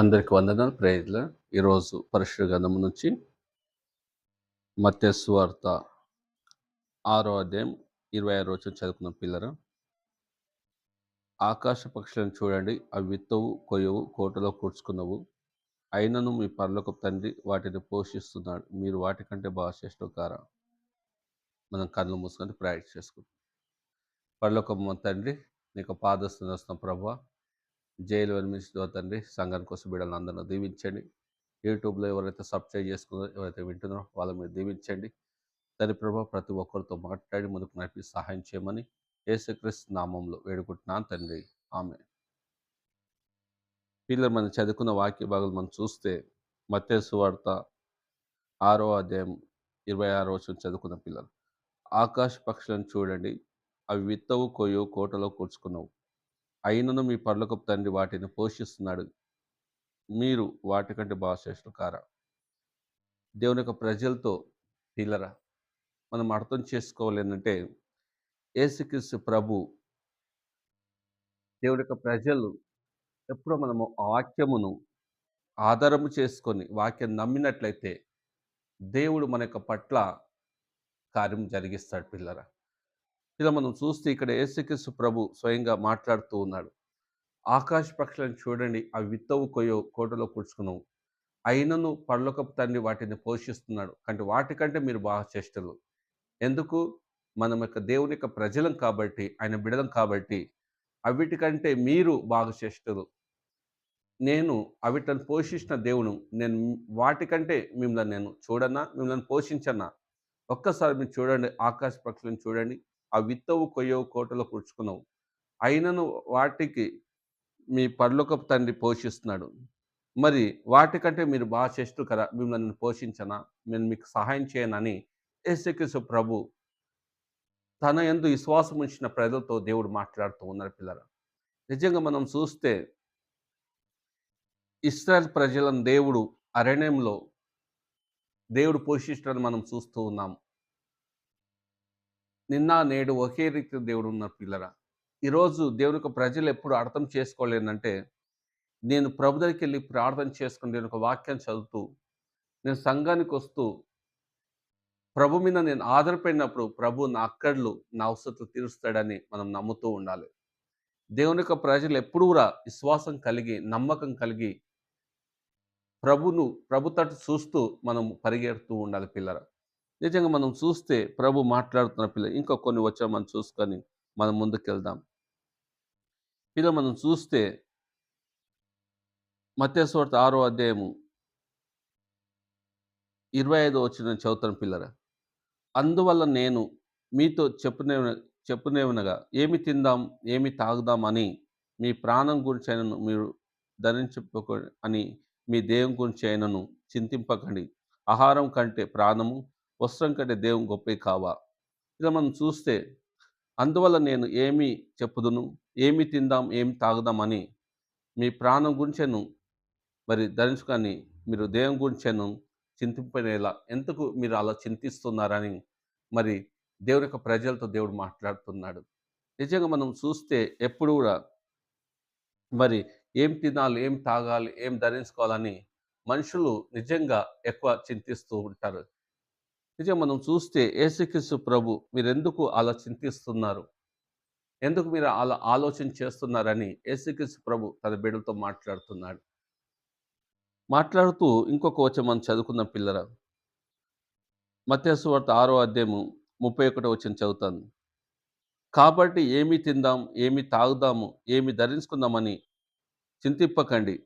అందరికి వందనాలు ప్రేయర్లు ఈరోజు పరిశుభ్ర గంధం నుంచి మత్స్యస్వార్త ఆరో అధ్యాయం ఇరవై ఆరు రోజులు చదువుకున్న పిల్లర. ఆకాశ పక్షులను చూడండి అవి విత్తవు కొయ్యవు కోటలో కూర్చుకున్నవు. అయినను మీ పర్లకు తండ్రి వాటిని పోషిస్తున్నాడు. మీరు వాటికంటే బాగా చేసిన కారా మనం కళ్ళు మూసుకొని ప్రయాణం చేసుకుంటాం పర్లకు తండ్రి నీకు పాదస్తున్న ప్రభా. జైలు వెలిమించిన తండ్రి సంఘానికి కోసం బిడ్డలను అందరిని దీవించండి. యూట్యూబ్లో ఎవరైతే సబ్స్క్రైబ్ చేసుకున్నారో ఎవరైతే వింటున్నారో వాళ్ళ మీద దీవించండి. తండ్రి ప్రభా ప్రతి ఒక్కరితో మాట్లాడి ముందుకు నడిపి సహాయం చేయమని యేసుక్రీస్తు నామంలో వేడుకుంటున్నాను తండ్రి. ఆమె పిల్లలు మనం చదువుకున్న వాక్య భాగాలు మనం చూస్తే మత్స్సు వార్త ఆరో అధ్యాయం ఇరవై ఆరో వచ్చిన చదువుకున్న పిల్లలు ఆకాశ పక్షులను చూడండి. అవి విత్తవు కొయ్యవు కోటలో కూర్చుకున్నావు. అయినను మీ పర్లకు తండ్రి వాటిని పోషిస్తున్నాడు. మీరు వాటికంటే బాగా శ్రేష్ఠులు కారా దేవుని యొక్క ప్రజలతో పిల్లరా మనం అర్థం చేసుకోవాలి ఏంటంటే ఏసుక్రీస్తు ప్రభు దేవుని యొక్క ప్రజలు ఎప్పుడో మనము వాక్యమును ఆధారము చేసుకొని వాక్యం నమ్మినట్లయితే దేవుడు మన యొక్క పట్ల కార్యం జరిగిస్తాడు పిల్లరా. ఇలా మనం చూస్తే ఇక్కడ ఏసుక్రీస్తు ప్రభు స్వయంగా మాట్లాడుతూ ఉన్నాడు. ఆకాశ పక్షులను చూడండి అవి విత్తవు కొయ్యో కోటలో కూర్చుకున్నావు అయినను పళ్ళొకపు తండ్రి వాటిని పోషిస్తున్నాడు. అంటే వాటికంటే మీరు బాగా చేష్టలు. ఎందుకు? మనం యొక్క దేవుని యొక్క ప్రజలం కాబట్టి ఆయన బిడలం కాబట్టి అవిటికంటే మీరు బాగా చేష్టలు. నేను అవిటను పోషించిన దేవుడు నేను వాటికంటే మిమ్మల్ని నేను చూడన్నా మిమ్మల్ని పోషించన్నా ఒక్కసారి మీరు చూడండి ఆకాశ పక్షులను చూడండి. ఆ విత్తవు కొయ్యవు కోటలో కూర్చుకున్నావు అయినను వాటికి మీ పర్లోకపు తండ్రి పోషిస్తున్నాడు. మరి వాటికంటే మీరు బాగా చేస్తూ కదా మిమ్మల్ని పోషించనా? నేను మీకు సహాయం చేయనని యేసుక్రీస్తు ప్రభు తన ఎందు విశ్వాసం ఉంచిన ప్రజలతో దేవుడు మాట్లాడుతూ ఉన్నారు పిల్లల నిజంగా మనం చూస్తే ఇస్రాయల్ ప్రజలను దేవుడు అరణ్యంలో దేవుడు పోషించడాన్ని మనం చూస్తూ ఉన్నాం. నిన్న నేడు ఒకే రీతి దేవుడు ఉన్న పిల్లరా. ఈరోజు దేవుని యొక్క ప్రజలు ఎప్పుడు అర్థం చేసుకోలేదంటే నేను ప్రభు దగ్గరికి వెళ్ళి ప్రార్థన చేసుకుని నేను ఒక వాక్యం చదువుతూ నేను సంఘానికి వస్తూ ప్రభు మీద నేను ఆధారపడినప్పుడు ప్రభు నా అక్కడ్లు నా అవసరతలు తీరుస్తాడని మనం నమ్ముతూ ఉండాలి. దేవుని యొక్క ప్రజలు ఎప్పుడు కూడా విశ్వాసం కలిగి నమ్మకం కలిగి ప్రభును ప్రభు తట్టు చూస్తూ మనం పరిగెడుతూ ఉండాలి పిల్లర. నిజంగా మనం చూస్తే ప్రభు మాట్లాడుతున్న పిల్ల ఇంకా కొన్ని వచ్చా మనం చూసుకొని మనం ముందుకెళ్దాం. పిల్ల మనం చూస్తే మత్స్యవార్త ఆరో అధ్యాయము ఇరవై ఐదో వచ్చిన చదువుతాను పిల్లర అందువల్ల నేను మీతో చెప్పునే చెప్పునేవనగా ఏమి తిందాం ఏమి తాగుదాం అని మీ ప్రాణం గురించి అయినను మీరు ధరించక అని మీ దేహం గురించి అయినను చింతింపకండి. ఆహారం కంటే ప్రాణము వస్త్రం కంటే దేవుని గొప్పవి కావా? ఇలా మనం చూస్తే అందువల్ల నేను ఏమి చెప్పుదును? ఏమి తిందాం? ఏమి తాగుదామని మీ ప్రాణం గురించెను మరి ధరించుకొని మీరు దేవుని గురించెను చింతింపనేలా ఎందుకు మీరు అలా చింతిస్తున్నారని మరి దేవుని యొక్క ప్రజలతో దేవుడు మాట్లాడుతున్నాడు. నిజంగా మనం చూస్తే ఎప్పుడు కూడా మరి ఏం తినాలి? ఏం తాగాలి? ఏం ధరించుకోవాలని మనుషులు నిజంగా ఎక్కువ చింతిస్తూ ఉంటారు. నిజంగా మనం చూస్తే ఏసుక్రీస్తు ప్రభు మీరెందుకు అలా చింతిస్తున్నారు? ఎందుకు మీరు అలా ఆలోచన చేస్తున్నారని ఏసుక్రీస్తు ప్రభు తన బిడ్డలతో మాట్లాడుతున్నాడు. మాట్లాడుతూ ఇంకొక వచ్చే మనం చదువుకున్న పిల్లర. మత్స్యవార్త ఆరో అధ్యాయము ముప్పై ఒకటో వచ్చిన చదువుతాను. కాబట్టి ఏమి తిందాం ఏమి తాగుదాము ఏమి ధరించుకుందామని చింతిప్పకండి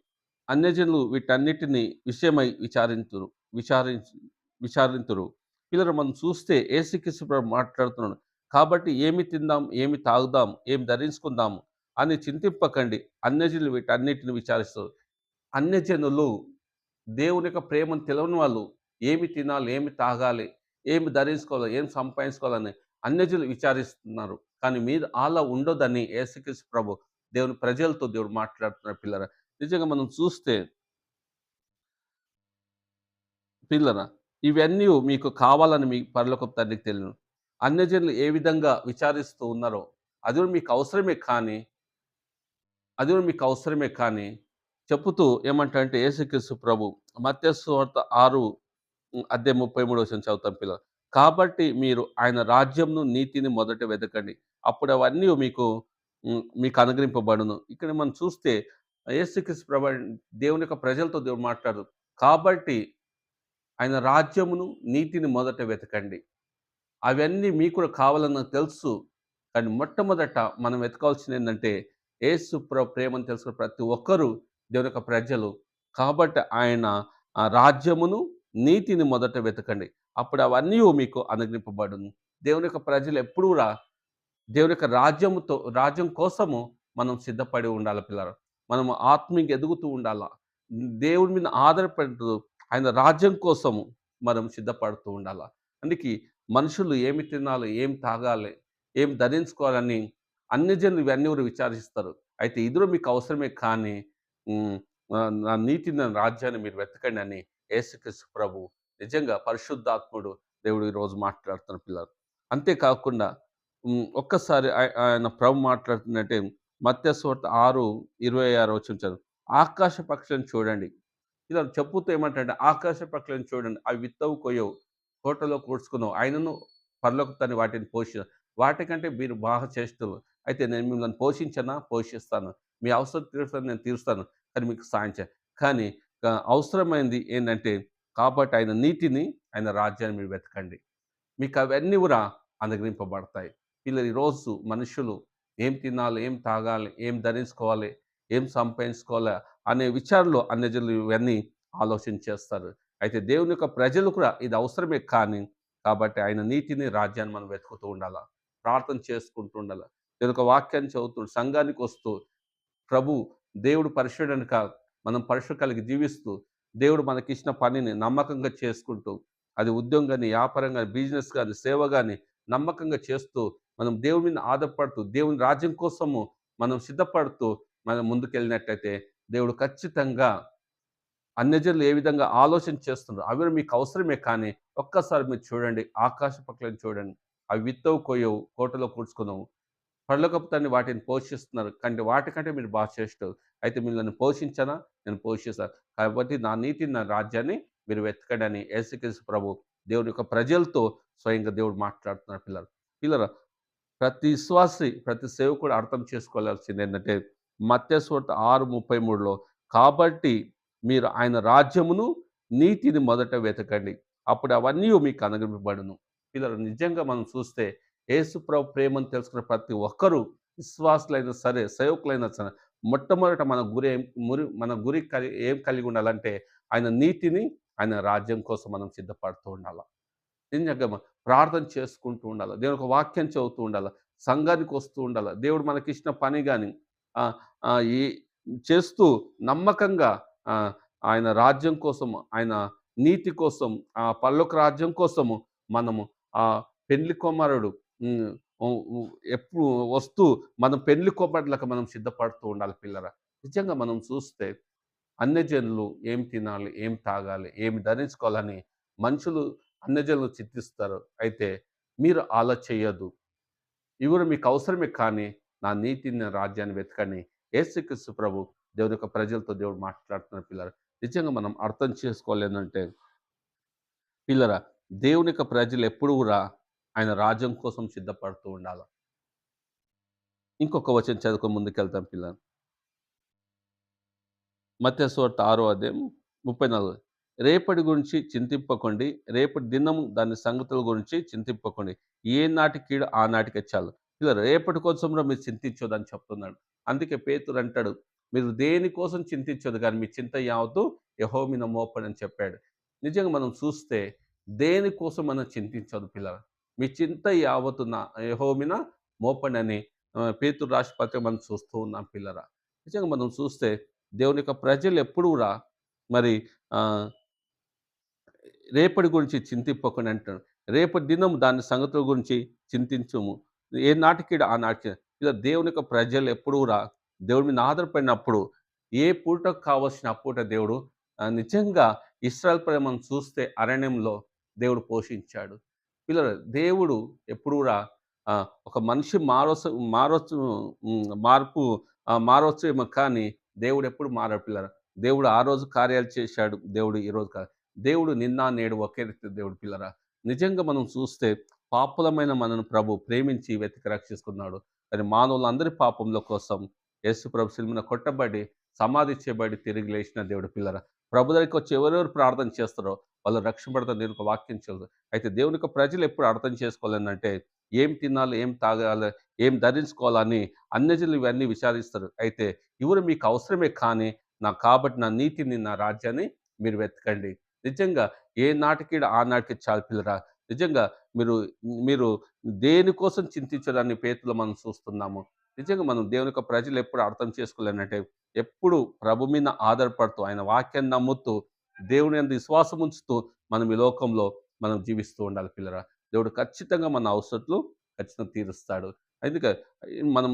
అన్యజనులు వీటన్నిటినీ విషయమై విచారింతురు విచారించి విచారింతురు. పిల్లలు మనం చూస్తే ఏసుక్రీస్తు ప్రభు మాట్లాడుతున్నాడు. కాబట్టి ఏమి తిందాం ఏమి తాగుదాం ఏమి ధరించుకుందాము అని చింతింపకండి. అన్యజనులు వీటన్నిటిని విచారిస్తారు. అన్యజనులు దేవుని యొక్క ప్రేమను తెలియని వాళ్ళు ఏమి తినాలి ఏమి తాగాలి ఏమి ధరించుకోవాలి ఏమి సంపాదించుకోవాలని అన్యజనులు విచారిస్తున్నారు. కానీ మీరు అలా ఉండొద్దని ఏసుక్రీస్తు ప్రభు దేవుని ప్రజలతో దేవుడు మాట్లాడుతున్నారు పిల్లర. నిజంగా మనం చూస్తే పిల్లరా ఇవన్నీ మీకు కావాలని మీ పరలోక తండ్రికి తెలియను అన్యజనులు ఏ విధంగా విచారిస్తూ ఉన్నారో అది మీకు అవసరమే కానీ అది మీకు అవసరమే కానీ చెప్పుతూ ఏమంటారంటే యేసుక్రీస్తు ప్రభు మత్స్యవార్త ఆరు 6 ముప్పై అధ్యాయం 33 వచనం చదువుతాను పిల్లలు. కాబట్టి మీరు ఆయన రాజ్యంను, నీతిని మొదట వెతకండి. అప్పుడు అవన్నీ మీకు మీకు అనుగ్రహింపబడును. ఇక్కడ మనం చూస్తే యేసుక్రీస్తు ప్రభు దేవుని యొక్క ప్రజలతో దేవుడు మాట్లాడు. కాబట్టి ఆయన రాజ్యమును, నీతిని మొదట వెతకండి. అవన్నీ మీకు కూడా కావాలని నాకు తెలుసు. కానీ మొట్టమొదట మనం వెతకాల్సింది ఏంటంటే ఏసు ప్రేమను తెలుసుకున్న ప్రతి ఒక్కరూ దేవుని యొక్క ప్రజలు. కాబట్టి ఆయన రాజ్యమును, నీతిని మొదట వెతకండి. అప్పుడు అవన్నీ మీకు అనుగ్రహింపబడును. దేవుని యొక్క ప్రజలు ఎప్పుడు కూడా దేవుని యొక్క రాజ్యముతో రాజ్యం కోసము మనం సిద్ధపడి ఉండాలి పిల్లలు. మనము ఆత్మీయ ఎదుగుతూ ఉండాల. దేవుని మీద ఆధారపడుతూ ఆయన రాజ్యం కోసము మనం సిద్ధపడుతూ ఉండాలా అందుకే మనుషులు ఏమి తినాలి, ఏం తాగాలి, ఏం ధరించుకోవాలని అన్ని జనులు ఇవన్నీ కూడా విచారిస్తారు. అయితే ఇద్దరు మీకు అవసరమే కానీ నా నీతిని, నా రాజ్యాన్ని మీరు వెతకండి అని యేసుక్రీస్తు ప్రభు నిజంగా పరిశుద్ధాత్ముడు దేవుడు ఈరోజు మాట్లాడుతున్న పిల్లలు. అంతేకాకుండా ఒక్కసారి ఆయన ప్రభు మాట్లాడుతున్నట్టే మత్తయి సువార్త 6:26 వచనం ఉంచారు ఆకాశ పక్షులను చూడండి. ఇలా చెప్పుతూ ఏమంటాడంటే ఆకాశ ప్రక్రియను చూడండి. అవి విత్తవు, కొయ్యవు, కోటలో కూర్చుకున్నావు ఆయనను పరలోక వాటిని పోషి వాటికంటే మీరు బాగా చేస్తున్నారు. అయితే నేను మిమ్మల్ని పోషించనా? పోషిస్తాను. మీ అవసరం తీరుస్తాను నేను తీరుస్తాను. కానీ మీకు సాయం చే కానీ అవసరమైంది ఏంటంటే కాబట్టి ఆయన నీటిని ఆయన రాజ్యాన్ని మీరు వెతకండి. మీకు అవన్నీ కూడా అనుగ్రహింపబడతాయి. పిల్లలు ఈరోజు మనుషులు ఏం తినాలి, ఏం తాగాలి, ఏం ధరించుకోవాలి, ఏం సంపాదించుకోవాలి అనే విచారణలో అన్యజనులు ఇవన్నీ ఆలోచన చేస్తారు. అయితే దేవుని యొక్క ప్రజలు కూడా ఇది అవసరమే కానీ కాబట్టి ఆయన నీతిని, రాజ్యాన్ని మనం వెతుకుతూ ఉండాల. ప్రార్థన చేసుకుంటూ ఉండాలి దేవుని యొక్క వాక్యాన్ని చదువుతూ సంఘానికి వస్తూ ప్రభు దేవుడు పరిశుడని కాదు. మనం పరిశుద్ధ కలిగి జీవిస్తూ దేవుడు మనకిచ్చిన పనిని నమ్మకంగా చేసుకుంటూ అది ఉద్యోగం కానీ వ్యాపారం కానీ బిజినెస్ కానీ సేవ కానీ నమ్మకంగా చేస్తూ మనం దేవుని మీద ఆధారపడుతూ దేవుని రాజ్యం కోసము మనం సిద్ధపడుతూ మనం ముందుకెళ్ళినట్టయితే దేవుడు ఖచ్చితంగా అన్యజనులు ఏ విధంగా ఆలోచన చేస్తున్నారు అవి మీకు అవసరమే కానీ ఒక్కసారి మీరు చూడండి ఆకాశ పక్కలను చూడండి. అవి విత్తవు కోయవు కోటలో కూర్చుకున్నావు పర్లోకపు తండ్రి వాటిని పోషిస్తున్నారు. కానీ వాటికంటే మీరు బాగా చేస్తారు అయితే మీరు నన్ను పోషించనా? నేను పోషిస్తాను కాబట్టి నా నీతి నా రాజ్యాన్ని మీరు వెతకడని ఏసుకేసు ప్రభు దేవుని యొక్క ప్రజలతో స్వయంగా దేవుడు మాట్లాడుతున్నారు పిల్లలు. పిల్లల ప్రతి విశ్వాసి ప్రతి సేవకుడు అర్థం చేసుకోవాల్సింది ఏంటంటే మత్స్యస్వార్త ఆరు ముప్పై మూడులో. కాబట్టి మీరు ఆయన రాజ్యమును నీతిని మొదట వెతకండి. అప్పుడు అవన్నీ మీకు అనుగ్రహింపబడును. ఇలా నిజంగా మనం చూస్తే ఏసుప్రభు ప్రేమను తెలుసుకున్న ప్రతి ఒక్కరూ విశ్వాసులైనా సరే సేవకులైనా సరే మొట్టమొదట మన గురి ఏం మురి మన గురి కలి ఏం కలిగి ఉండాలంటే ఆయన నీతిని ఆయన రాజ్యం కోసం మనం సిద్ధపడుతూ ఉండాలి. నిజంగా ప్రార్థన చేసుకుంటూ ఉండాలి. దేవుని ఒక వాక్యం చదువుతూ ఉండాలి. సంఘానికి వస్తూ ఉండాలి. దేవుడు మనకిచ్చిన పని కానీ ఈ చేస్తూ నమ్మకంగా ఆయన రాజ్యం కోసం ఆయన నీతి కోసం ఆ పల్లొక రాజ్యం కోసము మనము ఆ పెళ్ళి కుమారుడు ఎప్పుడు వస్తూ మనం పెళ్ళి కుమారులకు మనం సిద్ధపడుతూ ఉండాలి పిల్లర. నిజంగా మనం చూస్తే అన్యజనులు ఏం తినాలి ఏం తాగాలి ఏమి ధరించుకోవాలని మనుషులు అన్యజనులు చింతిస్తారు అయితే మీరు అలా చేయదు ఇవి మీకు అవసరమే కానీ నా నీతిని నా రాజ్యాన్ని వెతకండి. ఏసుక్రీస్తు ప్రభు దేవుని యొక్క ప్రజలతో దేవుడు మాట్లాడుతున్న పిల్లలు నిజంగా మనం అర్థం చేసుకోలేదంటే పిల్లరా దేవుని యొక్క ప్రజలు ఎప్పుడు రా ఆయన రాజ్యం కోసం సిద్ధపడుతూ ఉండాలి? ఇంకొక వచనం చదువుకొని ముందుకెళ్తాం పిల్లలు మత్స్యస్వార్త ఆరో అదే ముప్పై నాలుగు. రేపటి గురించి చింతింపకండి. రేపటి దినము దాని సంగతుల గురించి చింతింపకండి. ఏ నాటి కీడు ఆ నాటికి చాలు. ఇలా రేపటి కోసంలో మీరు చింతించొద్దు అని చెప్తున్నాడు. అందుకే పేతురు అంటాడు మీరు దేనికోసం చింతించొద్దు కానీ మీ చింత యావత్తు యహోమిన మీద మోపని అని చెప్పాడు. నిజంగా మనం చూస్తే దేనికోసం మనం చింతించదు పిల్లలు మీ చింత యావతు నా యహోమిన మోపని అని పేతురు రాష్ట్రపతి మనం చూస్తూ ఉన్నాం పిల్లరా. నిజంగా మనం చూస్తే దేవుని యొక్క ప్రజలు ఎప్పుడు కూడా మరి రేపటి గురించి చింతిపోకుండా అంటాడు రేపటి దినం దాని సంగతుల గురించి చింతించము. ఏ నాటికి ఆ నాటికి ఇలా దేవుని యొక్క ప్రజలు ఎప్పుడు రా దేవుడి మీద ఆధారపడినప్పుడు ఏ పూటకు కావలసిన అప్పూట దేవుడు నిజంగా ఇస్రాయల్ ప్రేమను చూస్తే అరణ్యంలో దేవుడు పోషించాడు. పిల్లలు దేవుడు ఎప్పుడూరా ఒక మనిషి మారొచ్చు మారొచ్చు మార్పు ఆ, కానీ దేవుడు ఎప్పుడు మారాడు పిల్లరా దేవుడు ఆ రోజు కార్యాలు చేశాడు దేవుడు ఈ రోజు కాదు దేవుడు నిన్న నేడు ఒకే రీతి దేవుడు పిల్లరా. నిజంగా మనం చూస్తే పాపులమైన మనను ప్రభు ప్రేమించి వెతికి రక్షిస్తున్నాడు. మరి మానవులందరి పాపంలో కోసం యేసు ప్రభు సినిమా కొట్టబడి సమాధి చేయబడి తిరిగి లేచిన దేవుడు పిల్లరా. ప్రభు దగ్గరికి వచ్చి ఎవరెవరు ప్రార్థన చేస్తారో వాళ్ళు రక్షపడతారు నేను ఒక వాక్యం చేయదు అయితే దేవుని యొక్క ప్రజలు ఎప్పుడు అర్థం చేసుకోవాలంటే ఏం తినాలి ఏం తాగాలి ఏం ధరించుకోవాలని అన్యజనులు ఇవన్నీ విచారిస్తారు. అయితే ఇవరు మీకు అవసరమే కానీ నా కాబట్టి నా నీతిని నా రాజ్యాన్ని మీరు వెతకండి. నిజంగా ఏ నాటికి ఆ నాటికి చాలు పిల్లరా. నిజంగా మీరు మీరు దేనికోసం చింతించడాన్ని పేతులు మనం చూస్తున్నాము? నిజంగా మనం దేవుని యొక్క ప్రజలు ఎప్పుడు అర్థం చేసుకోలేనంటే ఎప్పుడు ప్రభు మీద ఆధారపడుతూ ఆయన వాక్యాన్ని నమ్ముతూ దేవుని అంత విశ్వాసం ఉంచుతూ మనం ఈ లోకంలో మనం జీవిస్తూ ఉండాలి పిల్లరా. దేవుడు ఖచ్చితంగా మన అవసరాలు ఖచ్చితంగా తీరుస్తాడు. అందుకే మనం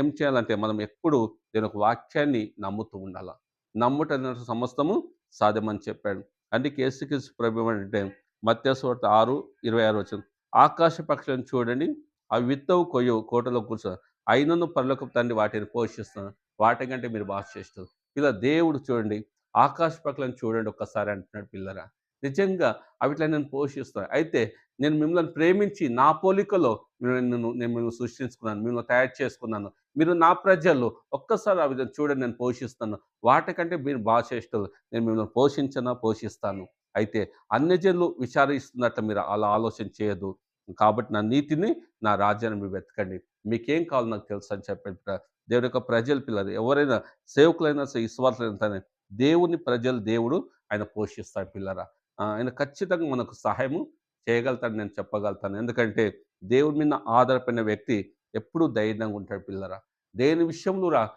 ఏం చేయాలంటే మనం ఎప్పుడు దేవుని ఒక వాక్యాన్ని నమ్ముతూ ఉండాలి. నమ్ముట సమస్తము సాధ్యమని చెప్పాడు. అందుకే యేసుక్రీస్తు ప్రభు అంటే మత్స్యవార్త ఆరు ఇరవై ఆరు వచ్చింది ఆకాశ పక్షులను చూడండి అవి విత్తవు కొయ్యవు కోటలో కూర్చో అయినను పనులకు తండ్రి వాటిని పోషిస్తున్నాను వాటికంటే మీరు బాగా చేస్తారు. ఇలా దేవుడు చూడండి ఆకాశ పక్షులను చూడండి ఒక్కసారి అంటున్నాడు పిల్లరా. నిజంగా అవిట్లా నేను పోషిస్తాను అయితే నేను మిమ్మల్ని ప్రేమించి నా పోలికలో నేను నేను మిమ్మల్ని సృష్టించుకున్నాను మిమ్మల్ని తయారు చేసుకున్నాను. మీరు నా ప్రజలు ఒక్కసారి ఆ విధంగా చూడండి నేను పోషిస్తాను. వాటికంటే మీరు బాగా చేస్తారు నేను మిమ్మల్ని పోషించనా పోషిస్తాను. అయితే అన్యజనులు విచారిస్తున్నట్టు మీరు అలా ఆలోచన చేయదు కాబట్టి నా నీతిని నా రాజ్యాన్ని మీరు వెతకండి. మీకేం కావాలో నాకు తెలుసు అని చెప్పాడు. దేవుని యొక్క ప్రజల పిల్లలు ఎవరైనా సేవకులైనా సరే విశ్వాసులైనా సరే దేవుని ప్రజలు దేవుడు ఆయన పోషిస్తాడు పిల్లరా. ఆయన ఖచ్చితంగా మనకు సహాయము చేయగలుగుతాడు నేను చెప్పగలుగుతాను. ఎందుకంటే దేవుని మీద ఆధారపడిన వ్యక్తి ఎప్పుడూ ధైర్యంగా ఉంటాడు పిల్లరా. దేని విషయంలో రా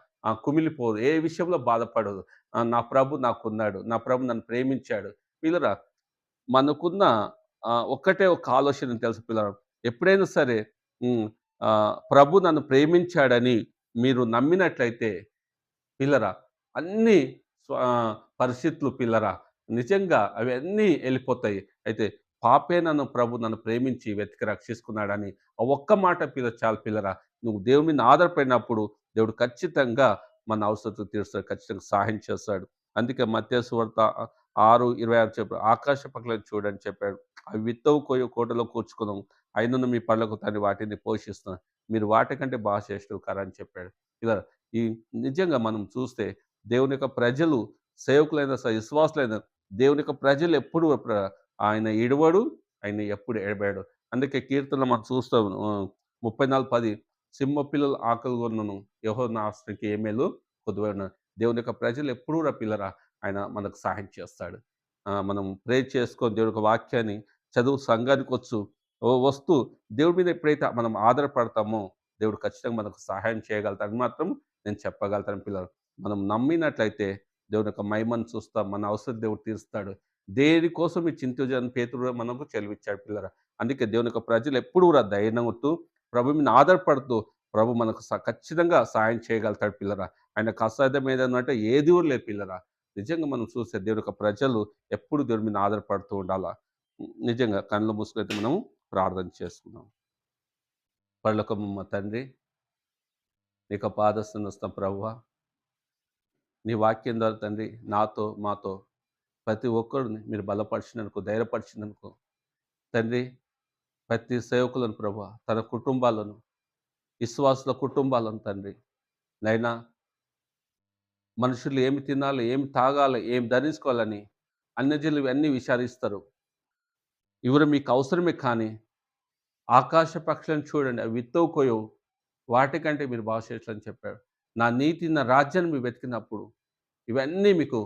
కుమిలిపోదు ఏ విషయంలో బాధపడదు. నా ప్రభు నాకున్నాడు. నా ప్రభు నన్ను ప్రేమించాడు. పిల్లరా మనకున్న ఒక్కటే ఒక ఆలోచన తెలుసు పిల్లరా. ఎప్పుడైనా సరే ప్రభు నన్ను ప్రేమించాడని మీరు నమ్మినట్లయితే పిల్లరా అన్ని పరిస్థితులు పిల్లరా నిజంగా అవి అన్నీ వెళ్ళిపోతాయి. అయితే పాపే నన్ను ప్రభు నన్ను ప్రేమించి వెతికి రక్షిస్తున్నాడని ఆ ఒక్క మాట పిల్ల చాలు పిల్లరా. నువ్వు దేవుని మీద ఆధారపడినప్పుడు దేవుడు ఖచ్చితంగా మన అవసరం తీరుస్తాడు ఖచ్చితంగా సహాయం చేస్తాడు. అందుకే మత్స్యవార్త ఆరు ఇరవై ఆరు చెప్పాడు ఆకాశ పక్కలను చూడని చెప్పాడు అవి విత్తవు కోయ కోటలో కూర్చుకున్నాం అయినను మీ పళ్ళకు తను వాటిని పోషిస్తున్నాను. మీరు వాటికంటే బాగా చేస్తూ అని చెప్పాడు. ఇలా ఈ నిజంగా మనం చూస్తే దేవుని యొక్క ప్రజలు సేవకులైన విశ్వాసులైన దేవుని యొక్క ప్రజలు ఎప్పుడు ఆయన ఇడవడు ఆయన ఎప్పుడు ఎడబాడు అందుకే కీర్తన మనం చూస్తాం ముప్పై నాలుగు పది సింహ పిల్లలు ఆకలి కొన్నను యహో నాస్తికి ఏమేలు కొద్దిగా దేవుని యొక్క ప్రజలు ఎప్పుడూ రా పిల్లరా? ఆయన మనకు సహాయం చేస్తాడు. మనం ప్రే చేసుకొని దేవుడి వాక్యాన్ని చదువు సంఘానికి వచ్చు. ఓ వస్తూ దేవుడి మీద ఎప్పుడైతే మనం ఆధారపడతామో దేవుడు ఖచ్చితంగా మనకు సహాయం చేయగలుగుతాడు. మాత్రం నేను చెప్పగలుగుతాను పిల్లలు. మనం నమ్మినట్లయితే దేవుని యొక్క మహిమను చూస్తాం మన అవసరం దేవుడు తీరుస్తాడు. దేనికోసం ఈ చింతజన్ పేతుడు మనకు చెలివిచ్చాడు పిల్లరా. అందుకే దేవుని యొక్క ప్రజలు ఎప్పుడు కూడా ధైర్యం కొట్టు ప్రభు మీద ఆధారపడుతూ ప్రభు మనకు స- ఖచ్చితంగా సాయం చేయగలుగుతాడు పిల్లరా. ఆయనకు అసాధ్యం ఏదైనా అంటే ఏది కూడా లేదు పిల్లరా. నిజంగా మనం చూస్తే దేవుని యొక్క ప్రజలు ఎప్పుడు దేవుని మీద ఆధారపడుతూ ఉండాలా? నిజంగా కళ్ళు మూసుకైతే మనం ప్రార్థన చేసుకున్నాం పళ్ళకమ్మ తండ్రి నీకు పాదస్తున్న వస్తాం ప్రభువా నీ వాక్యం ద్వారా తండ్రి నాతో మాతో ప్రతి ఒక్కరిని మీరు బలపరిచినందుకు ధైర్యపరిచినందుకు తండ్రి ప్రతి సేవకులను ప్రభు తన కుటుంబాలను విశ్వాసుల కుటుంబాలను తండ్రి నైనా మనుషులు ఏమి తినాలి ఏమి తాగాలి ఏమి ధరించుకోవాలని అన్యజనులు ఇవన్నీ విచారిస్తారు. ఇవరు మీకు అవసరమే కానీ ఆకాశ పక్షులను చూడండి అవి విత్తవుకోయో వాటికంటే మీరు బాగా చెప్పారు. చెప్పాడు నా నీతి నా రాజ్యాన్ని మీరు వెతికినప్పుడు ఇవన్నీ మీకు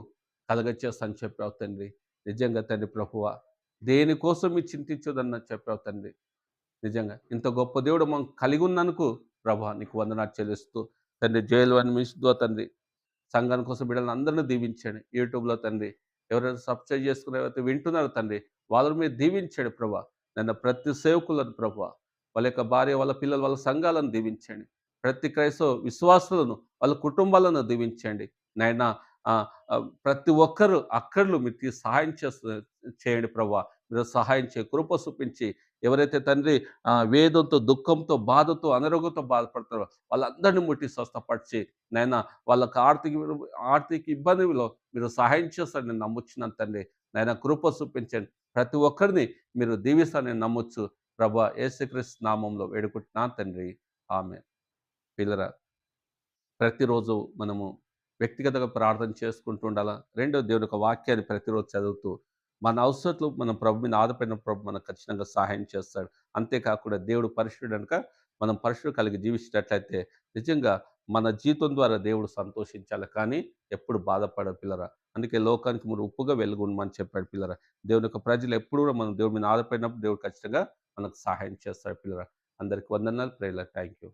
కలగచ్చేస్తాను చెప్పావు తండ్రి. నిజంగా తండ్రి ప్రభువ దేనికోసం మీరు చింతించదన్న చెప్పావు తండ్రి. నిజంగా ఇంత గొప్ప దేవుడు మనం కలిగి ఉన్నందుకు ప్రభా నీకు వందనాలు చెల్లిస్తూ తండ్రి జైలు అని మిస్దో తండ్రి. సంఘాని కోసం బిడ్డలను అందరినీ దీవించండి. యూట్యూబ్లో తండ్రి ఎవరైనా సబ్స్క్రైబ్ చేసుకునేవైతే వింటున్నారు వింటున్నారో తండ్రి వాళ్ళని మీరు దీవించండి ప్రభా. నన్ను ప్రతి సేవకులను ప్రభా వాళ్ళ యొక్క భార్య వాళ్ళ పిల్లలు వాళ్ళ సంఘాలను దీవించండి. ప్రతి క్రైస్తవ విశ్వాసులను వాళ్ళ కుటుంబాలను దీవించండి. నాయన ప్రతి ఒక్కరు అక్కర్లు మీరు సహాయం చేస్తు చేయండి ప్రభా. మీరు సహాయం చే కృప చూపించి ఎవరైతే తండ్రి వేదంతో, దుఃఖంతో, బాధతో, అనారోగ్యంతో బాధపడతారో వాళ్ళందరిని ముట్టి స్వస్థపరిచి నాయన వాళ్ళకి ఆర్థిక ఆర్థిక ఇబ్బందిలో మీరు సహాయం చేస్తారని నేను తండ్రి. నాయనా కృప చూపించండి. ప్రతి ఒక్కరిని మీరు దీవిస్తారని నమ్మొచ్చు. ప్రభా యేసుక్రీస్తు నామంలో వేడుకుంటున్నాను తండ్రి. ఆమె పిల్లరా ప్రతిరోజు మనము వ్యక్తిగతంగా ప్రార్థన చేసుకుంటూ ఉండాలా. రెండో దేవుని యొక్క వాక్యాన్ని ప్రతిరోజు చదువుతూ మన అవసరతలు మనం ప్రభు మీద ఆధారపడిన ప్రభు మనకు ఖచ్చితంగా సహాయం చేస్తాడు. అంతేకాకుండా దేవుడు పరిశుద్ధుడు గనుక మనం పరిశుద్ధత కలిగి జీవించినట్లయితే నిజంగా మన జీవితం ద్వారా దేవుడు సంతోషించాలి కానీ ఎప్పుడు బాధపడ పిల్లరా. అందుకే లోకానికి మీరు ఉప్పుగా వెలుగుండమని చెప్పాడు పిల్లరా. దేవుని యొక్క ప్రజలు ఎప్పుడు కూడా మనం దేవుడి మీద ఆధారపడినప్పుడు దేవుడు ఖచ్చితంగా మనకు సహాయం చేస్తాడు పిల్లరా. అందరికి వందనాలు. Prerana thank you.